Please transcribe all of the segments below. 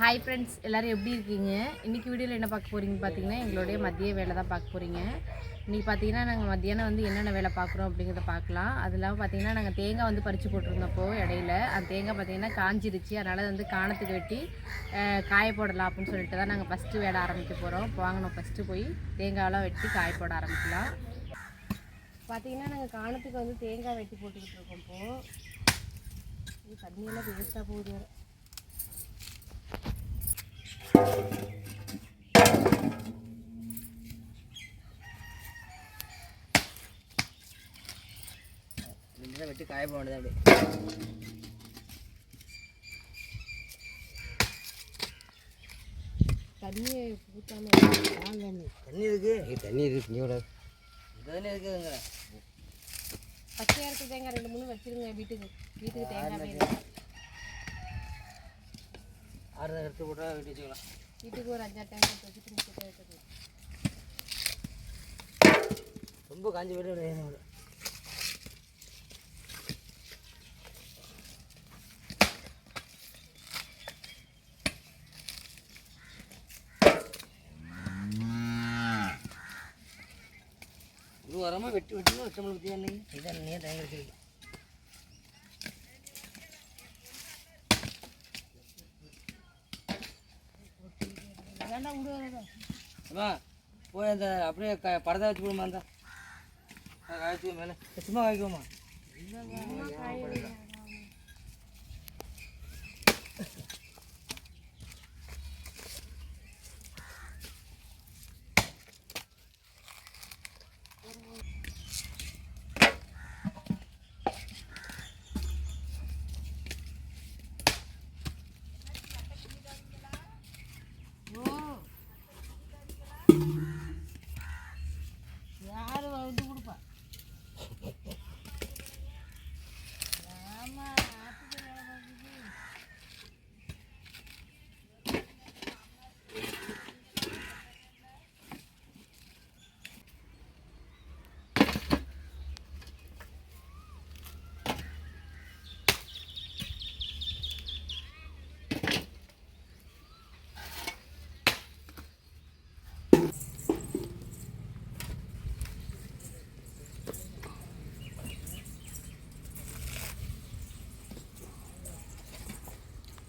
Hi friends எல்லோரும் எப்படி இருக்கீங்க? இன்றைக்கி வீடியோவில் என்ன பார்க்க போகிறீங்க பார்த்தீங்கன்னா எங்களுடைய மதிய வேலை தான் பார்க்க போகிறீங்க இன்றைக்கி பார்த்தீங்கன்னா நாங்கள் மத்தியானம் வந்து என்னென்ன வேலை பார்க்குறோம் அப்படிங்கிறத பார்க்கலாம். அது இல்லாமல் பார்த்தீங்கன்னா நாங்கள் தேங்காய் வந்து பறித்து போட்டிருந்தப்போ இடையில அந்த தேங்காய் பார்த்தீங்கன்னா காஞ்சிருச்சு. அதனால் வந்து காணத்துக்கு வெட்டி காய போடலாம் அப்படின்னு சொல்லிட்டு தான் நாங்கள் ஃபஸ்ட்டு வேலை ஆரம்பிக்க போகிறோம் வாங்கினோம் ஃபஸ்ட்டு போய் தேங்காயெல்லாம் வெட்டி காய போட ஆரம்பிக்கலாம். பார்த்தீங்கன்னா நாங்கள் காணத்துக்கு வந்து தேங்காய் வெட்டி போட்டுக்கிட்டு இருக்கோம் இப்போது தண்ணியெல்லாம் வேஸ்ட்டாக போகுது வெட்டி காய போக வேண்டியது அப்படியே. தண்ணியை ஊற்றாம தண்ணி இருக்கு. தண்ணி இருக்கு நீ விட தண்ணி இருக்குதுங்க பச்சையாக இருக்க தேங்காய் ரெண்டு மூணு வச்சிருங்க வீட்டுக்கு. வீட்டுக்கு தேங்காய் தான் எடுத்து போட்டால் வெட்டி வச்சுக்கலாம். வீட்டுக்கு ஒரு அஞ்சாறு எடுத்து வச்சுட்டு ரொம்ப காஞ்சி போய்ட்டு இது வரமா வெட்டி வெட்டி வச்சோம்னு பற்றியா இன்னைக்கு இதான் நீ அம்மா போய் அந்த அப்படியே க படத்தை வச்சு போடுமா அந்த. காய்ச்சி மேலே. சும்மா காய்க்குமா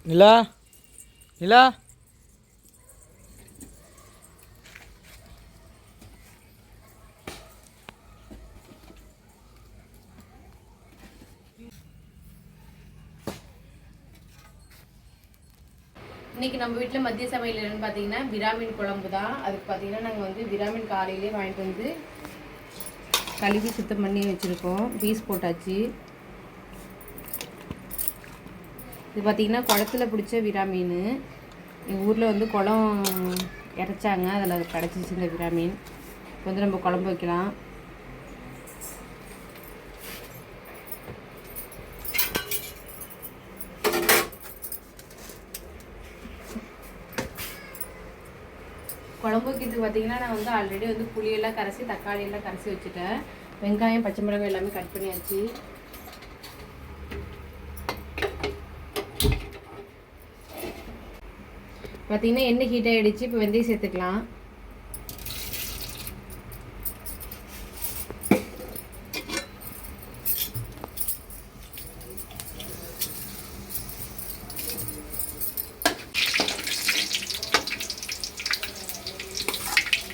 நிலா? நிலா? இன்னைக்கு நம்ம வீட்டில் மதிய சமையல் என்னென்னு பார்த்தீங்கன்னா விராமின் குழம்பு தான். அதுக்கு பார்த்தீங்கன்னா நாங்கள் வந்து விராமின் காலையிலே வாங்கிட்டு வந்து கழுவி சுத்தம் பண்ணி வச்சுருக்கோம். பீஸ் போட்டாச்சு. இது பார்த்தீங்கன்னா குளத்துல பிடிச்ச விராமீன் எங்கள் ஊரில் வந்து குளம் இறைச்சாங்க. அதில் கிடச்சிச்சு இந்த விராமீன் இப்போ வந்து நம்ம குழம்பு வைக்கலாம். குழம்பு வைக்கிறதுக்கு பார்த்தீங்கன்னா நான் வந்து ஆல்ரெடி வந்து புளியெல்லாம் கரைச்சி தக்காளி எல்லாம் கரைச்சி வச்சுட்டேன். வெங்காயம் பச்சை மிளகாய் எல்லாமே கட் பண்ணியாச்சு. பார்த்தீங்கன்னா எண்ணெய் ஹீட் ஆகிடுச்சு இப்போ வெந்தயம் சேர்த்துக்கலாம்.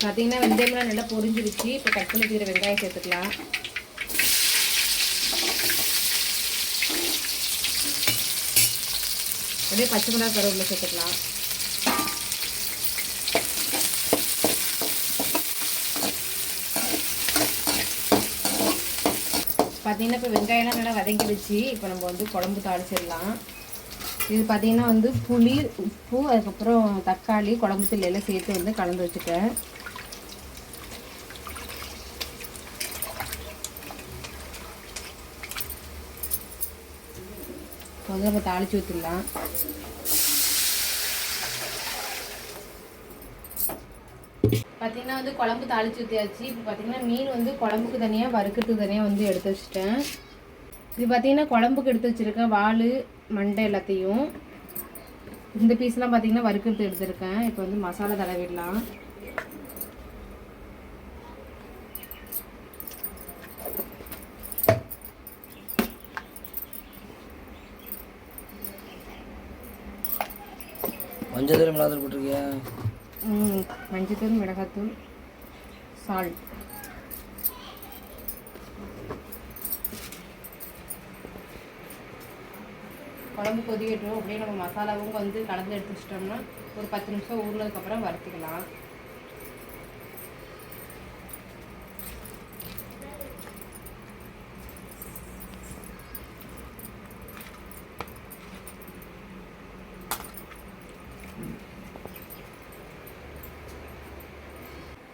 பார்த்தீங்கன்னா வெந்தயம்லாம் நல்லா பொரிஞ்சிருச்சு இப்போ கட் பண்ணி வச்சுக்கிற வெங்காயம் சேர்த்துக்கலாம். அப்படியே பச்சை மிளகாய் கருவேப்பிலை சேர்த்துக்கலாம். பார்த்தீங்கன்னா இப்போ வெங்காயம்லாம் நல்லா வதங்கிடுச்சு இப்போ நம்ம வந்து குழம்பு தாளிச்சிடலாம். இது பார்த்தீங்கன்னா வந்து புளி உப்பு அதுக்கப்புறம் தக்காளி குழம்பு தூள் சேர்த்து வந்து கலந்து வச்சுட்டேன். இப்போ வந்து நம்ம தாளிச்சு ஊற்றிடலாம் பார்த்தீங்கன்னா வந்து குழம்பு தாளிச்சு ஊற்றியாச்சு இப்போ பார்த்தீங்கன்னா மீன் வந்து குழம்புக்கு தனியாக வறுக்கிறதுக்கு தனியாக வந்து எடுத்து வச்சுட்டேன். இது பார்த்தீங்கன்னா குழம்புக்கு எடுத்து வச்சுருக்கேன். வாள் மண்டை எல்லாத்தையும். இந்த பீஸ்லாம் பார்த்தீங்கன்னா வறுக்கிறது எடுத்துருக்கேன். இப்போ வந்து மசாலா தடவிடலாம். மஞ்சள் தூரம் மிளகாத்தூள் போட்டிருக்கியா? மஞ்சத்தூள் மிளகாத்தூள் சால்ட் குழம்பு கொதிக்கட்டும். அப்படியே நம்ம மசாலாவும் வந்து கலந்து எடுத்து வச்சிட்டோம்னா ஒரு பத்து நிமிஷம் ஊறினதுக்கப்புறம் வறுத்துக்கலாம்.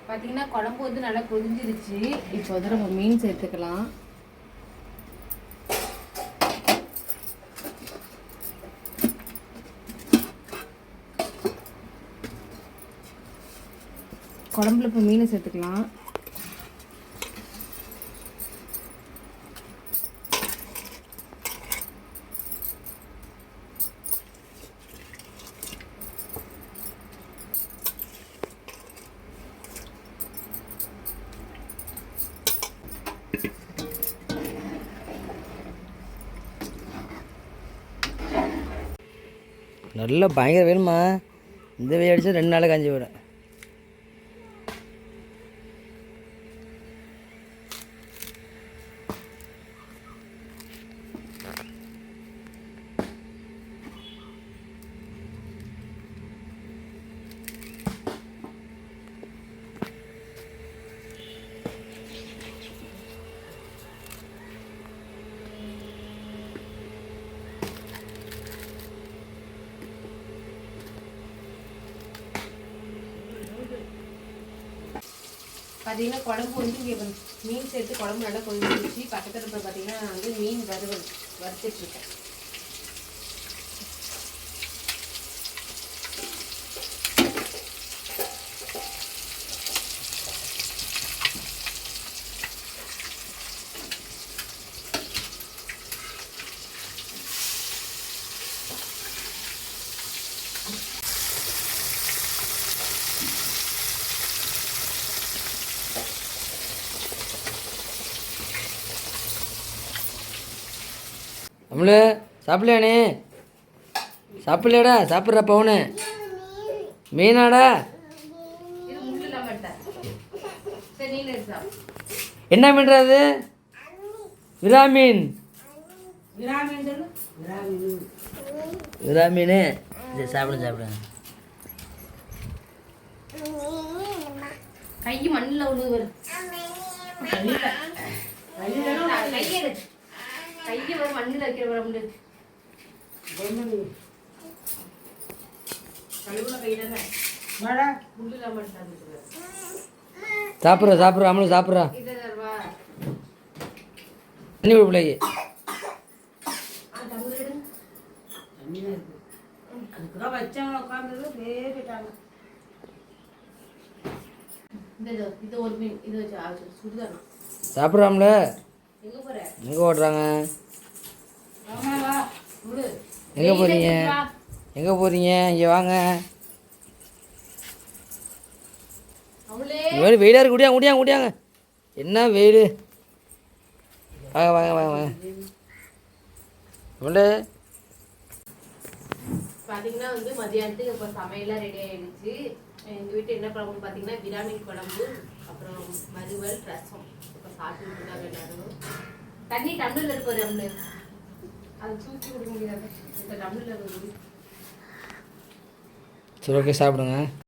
பார்த்தீங்கன்னா குழம்பு வந்து நல்லா கொதிஞ்சிருச்சு. இப்போ வந்து நம்ம மீன் சேர்த்துக்கலாம். குழம்புல இப்போ மீனை சேர்த்துக்கலாம். நல்லா பயங்கர வேணுமா இந்த வெயில் அடித்தா ரெண்டு நாள் காஞ்சி போயிடும். பார்த்தீங்கன்னா குழம்பு வந்து இங்கே மீன் சேர்த்து குழம்பு நல்லா கொதிச்சிருச்சு. பக்கத்தில் இப்போ பார்த்தீங்கன்னா வந்து மீன் வறுவல் வறுத்துட்ருக்கேன் நம்மளு சாப்பிடலையானே சாப்பிடலையாடா சாப்பிட்ற பவுனு மீனாடா. என்ன மீன்றது விராமீன். விராமீன். சரி சாப்பிடுங்க சாப்பிடுங்க கை மண்ணில் விழுது வரும் கையை வரும் மண்ணில் வைக்கிற வர முடியாது சாப்பிட்றா சாப்பிட்றா நம்மளும் சாப்பிட்றா. தண்ணி விடு பிள்ளைக்கு. சாப்பிட்றாம்ல. எங்கே போகிற எங்கே போகிறீங்க எங்கே போகிறீங்க இங்கே வாங்க. வெயில் வெயிலாக இருக்கு. குடியாங்க குடியாங்க குடியாங்க. என்ன வெயில்? வாங்க வாங்க வாங்க வாங்க. நம்மளே பார்த்தீங்கன்னா வந்து மதியானத்துக்கு இப்போ சமையலாம் ரெடி ஆயிடுச்சு. எங்கள் வீட்டு என்ன குழம்பு பார்த்தீங்கன்னா விராமின் குழம்பு அப்புறம் மறுவல் ரசம். இப்போ சாப்பிட்டு எல்லாரும். தண்ணி டம்ளரில் இருக்கு டம்ளர் சரி ஓகே சாப்பிடுங்க.